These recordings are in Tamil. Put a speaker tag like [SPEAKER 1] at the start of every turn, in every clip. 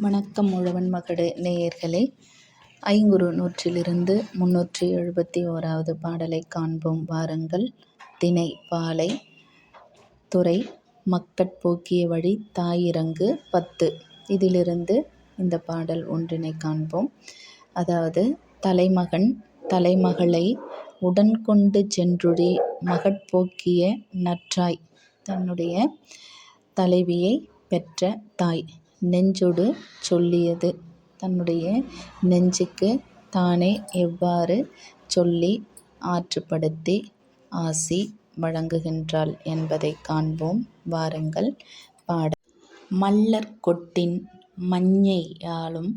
[SPEAKER 1] வணக்கம் உழவன் மகடு நேயர்களே. ஐங்குறு நூற்றிலிருந்து முன்னூற்றி எழுபத்தி ஓராவது பாடலை காண்போம். வாருங்கள். தினை பாலை துறை மக்கட்போக்கிய வழி தாயிரங்கு பத்து. இதிலிருந்து இந்த பாடல் ஒன்றினை காண்போம். அதாவது தலைமகன் தலைமகளை உடன்கொண்டு சென்றுழி மகட்போக்கிய நற்றாய். தன்னுடைய தலைவியை பெற்ற தாய். நெஞ்சொடு சொல்லியது. தன்னுடைய நெஞ்சுக்கு தானே எவ்வாறு சொல்லி ஆற்றுப்படுத்தி ஆசி வழங்குகின்றாள் என்பதை காண்போம். வாருங்கள் பாட. மல்லர் கொட்டின் மஞ்ஞையாலும்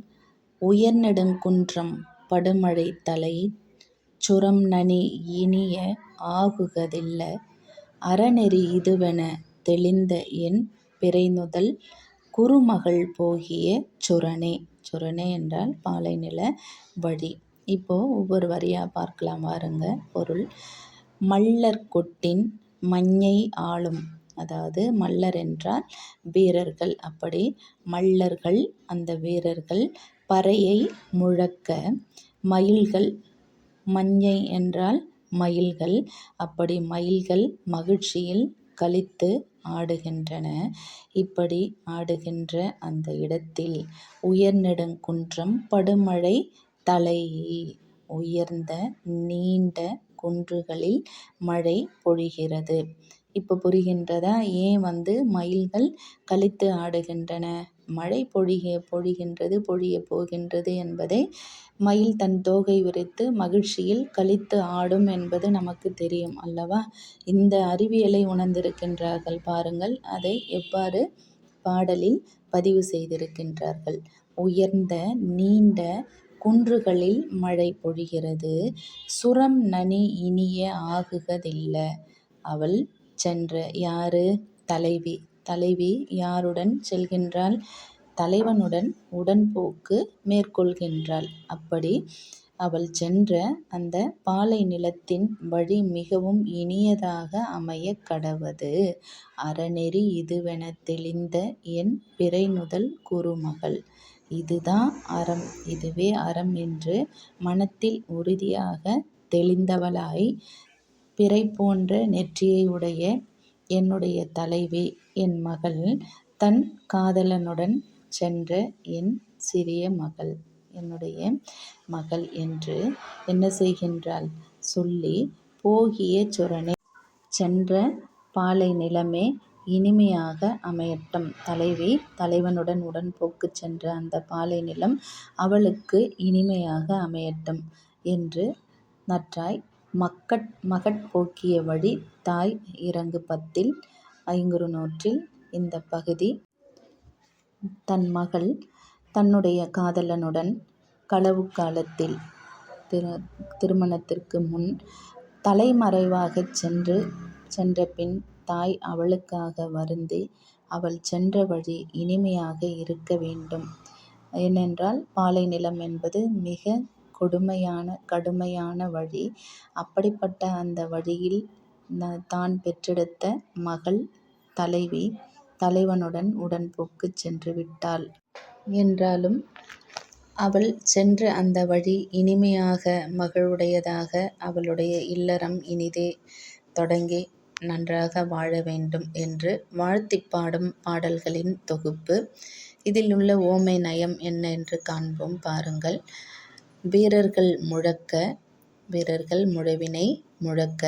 [SPEAKER 1] உயர்நெடுங்குன்றம் படுமழை தலை சுரம்நனி இனிய ஆகுகதில்ல. அறநெறி இதுவென தெளிந்த என் பிறைநுதல் குறுமகள் போகிய சுரணே. சுரணே என்றால் பாலைநில வழி. இப்போ ஒவ்வொரு வரியாக பார்க்கலாம் வாருங்க பொருள் மல்லர் கொட்டின் மஞ்ஞை ஆளும். அதாவது மல்லர் என்றால் வீரர்கள். அப்படி மல்லர்கள் அந்த வீரர்கள் பறையை முழக்க மயில்கள் மஞ்சை என்றால் மயில்கள். அப்படி மயில்கள் மகிழ்ச்சியில் கழித்து ஆடுகின்றன. இப்படி ஆடுகின்ற அந்த இடத்தில் உயர்நெடுங்குன்றம் படுமழை தலை உயர்ந்த நீண்ட குன்றுகளில் மழை பொழிகிறது. இப்போ புரிகின்றதா? ஏன் வந்து மயில்கள் களித்து ஆடுகின்றன? மழை பொழிக பொழிகின்றது பொழிய போகின்றது என்பதை மயில் தன் தோகை விரித்து மகிழ்ச்சியில் கழித்து ஆடும் என்பது நமக்கு தெரியும் அல்லவா? இந்த அறிவியலை உணர்ந்திருக்கின்றார்கள் பாருங்கள். அதை எவ்வாறு பாடலில் பதிவு செய்திருக்கின்றார்கள்? உயர்ந்த நீண்ட குன்றுகளில் மழை பொழிகிறது. சுரம் நனி இனிய ஆகுகதில்ல. அவள் சென்ற யாரு? தலைவி தலைவி யாருடன் செல்கின்றாள்? தலைவனுடன் உடன்போக்கு மேற்கொள்கின்றாள். அப்படி அவள் சென்ற அந்த பாலை நிலத்தின் வழி மிகவும் இனியதாக அமைய கடவது. அறநெறி இதுவென தெளிந்த என் பிறை முதல் குருமகள். இதுதான் அறம். இதுவே அறம் என்று மனத்தில் உறுதியாக தெளிந்தவளாய் பிறை போன்ற நெற்றியை உடைய என்னுடைய தலைவி என் மகள் தன் காதலனுடன் சென்ற என் சிறிய மகள் என்னுடைய மகள் என்று என்ன செய்கின்றாள்? சொல்லி போகிய சுரணே சென்ற பாலை நிலமே இனிமையாக அமையட்டும். தலைவி தலைவனுடன் உடன்போக்கு சென்ற அந்த பாலை நிலம் அவளுக்கு இனிமையாக அமையட்டும் என்று நற்றாய் மக்கட் மகட் போக்கிய வழி தாய் இறங்கு பத்தில் ஐங்குறு நூற்றில் இந்த பகுதி. தன் மகள் தன்னுடைய காதலனுடன் களவு காலத்தில் திரு திருமணத்திற்கு முன் தலைமறைவாகச் சென்று சென்ற பின் தாய் அவளுக்காக வருந்தி அவள் சென்ற வழி இனிமையாக இருக்க வேண்டும். ஏனென்றால் பாலை நிலம் என்பது மிக கொடுமையான கடுமையான வழி. அப்படிப்பட்ட அந்த வழியில் தான் பெற்றெடுத்த மகள் தலைவி தலைவனுடன் உடன்போக்கு சென்று விட்டாள். என்றாலும் அவள் சென்ற அந்த வழி இனிமையாக மகளுடையதாக அவளுடைய இல்லறம் இனிதே தொடங்கி நன்றாக வாழ வேண்டும் என்று வாழ்த்திப் பாடும் பாடல்களின் தொகுப்பு. இதில் உள்ள ஓமை நயம் என்ன என்று காண்போம் பாருங்கள். வீரர்கள் முழக்க வீரர்கள் முழவினை முழக்க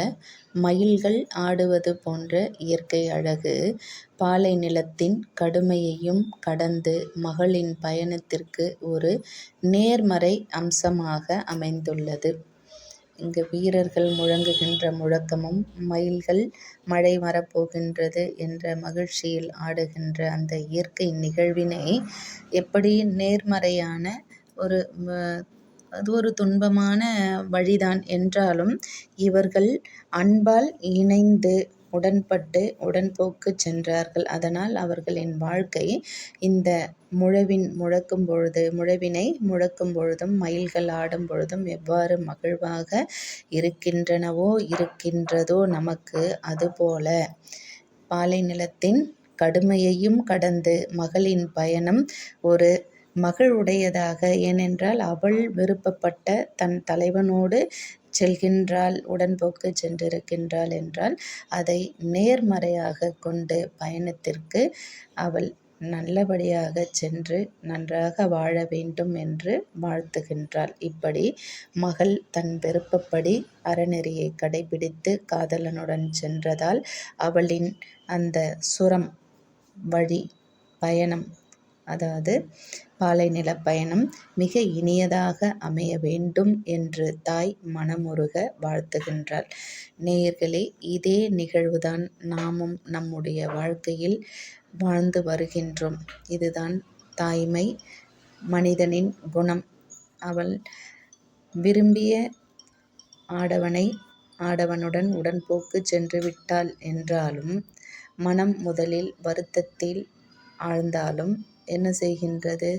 [SPEAKER 1] மயில்கள் ஆடுவது போன்ற இயற்கை அழகு பாலை நிலத்தின் கடுமையையும் கடந்து மகளின் பயணத்திற்கு ஒரு நேர்மறை அம்சமாக அமைந்துள்ளது. இங்கு வீரர்கள் முழங்குகின்ற முழக்கமும் மயில்கள் மழை வரப்போகின்றது என்ற மகிழ்ச்சியில் ஆடுகின்ற அந்த இயற்கை நிகழ்வினை எப்படி நேர்மறையான ஒரு அது ஒரு துன்பமான வழிதான் என்றாலும் இவர்கள் அன்பால் இணைந்து உடன்பட்டு உடன்போக்கு சென்றார்கள். அதனால் அவர்களின் வாழ்க்கை இந்த முழவின் முழக்கும் பொழுது முழவினை முழக்கும் பொழுதும் மயில்கள் ஆடும் பொழுதும் எவ்வாறு மகிழ்வாக இருக்கின்றனவோ இருக்கின்றதோ நமக்கு அதுபோல பாலை நிலத்தின் கடுமையையும் கடந்து மகளின் பயணம் ஒரு மகளுடையதாக ஏனென்றால் அவள் விருப்பப்பட்ட தன் தலைவனோடு செல்கின்றாள் உடன்போக்கு சென்றிருக்கின்றாள் என்றால் அதை நேர்மறையாக கொண்டு பயணத்திற்கு அவள் நல்லபடியாக சென்று நன்றாக வாழ வேண்டும் என்று வாழ்த்துகின்றாள். இப்படி மகள் தன் விருப்பப்படி அறநெறியை கடைபிடித்து காதலனுடன் சென்றதால் அவளின் அந்த சுரம் வழி பயணம் அதாவது பாலை பயணம் மிக இனியதாக அமைய வேண்டும் என்று தாய் மனமுருக வாழ்த்துகின்றாள். நேயர்களே இதே நிகழ்வுதான் நாமும் நம்முடைய வாழ்க்கையில் வாழ்ந்து வருகின்றோம். இதுதான் தாய்மை மனிதனின் குணம். அவள் விரும்பிய ஆடவனை ஆடவனுடன் உடன்போக்கு சென்று விட்டாள் என்றாலும் மனம் முதலில் வருத்தத்தில் ஆழ்ந்தாலும் என்ன செய்கின்றது?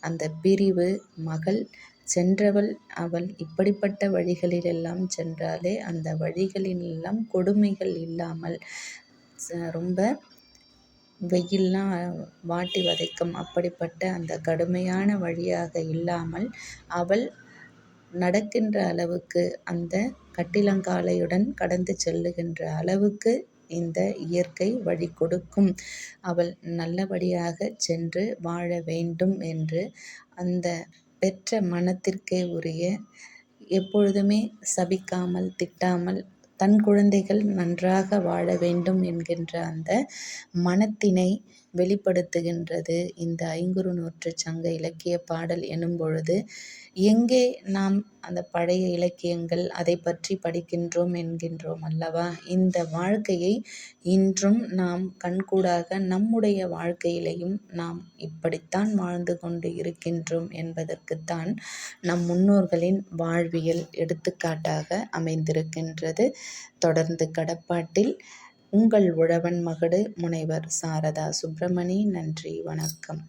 [SPEAKER 1] அந்த பிரிவு மகள் சென்றவள் அவள் இப்படிப்பட்ட வழிகளிலெல்லாம் சென்றாலே அந்த வழிகளிலெல்லாம் கொடுமைகள் இல்லாமல் ரொம்ப வெயில்லாம் வாட்டி வதைக்கும். அப்படிப்பட்ட அந்த கடுமையான வழியாக இல்லாமல் அவள் நடக்கின்ற அளவுக்கு அந்த கட்டிலங்காலையுடன் கடந்து செல்லுகின்ற அளவுக்கு இந்த இயற்கை வழி கொடுக்கும். அவள் நல்லபடியாக சென்று வாழ வேண்டும் என்று அந்த பெற்ற மனத்திற்கே உரிய எப்பொழுதுமே சபிக்காமல் திட்டாமல் தன் குழந்தைகள் நன்றாக வாழ வேண்டும் என்கின்ற அந்த மனத்தினை வெளிப்படுத்துகின்றது. இந்த ஐங்குறு நூற்று சங்க இலக்கிய பாடல் எனும் பொழுது எங்கே நாம் அந்த பழைய இலக்கியங்கள் அதை பற்றி படிக்கின்றோம் என்கின்றோம் அல்லவா? இந்த வாழ்க்கையை இன்றும் நாம் கண்கூடாக நம்முடைய வாழ்க்கையிலையும் நாம் இப்படித்தான் வாழ்ந்து கொண்டு இருக்கின்றோம் என்பதற்குத்தான் நம் முன்னோர்களின் வாழ்வியல் எடுத்துக்காட்டாக அமைந்திருக்கின்றது. தொடர்ந்து கடப்பாட்டில் உங்கள் உழவன் மகடு முனைவர் சாரதா சுப்பிரமணி நன்றி வணக்கம்.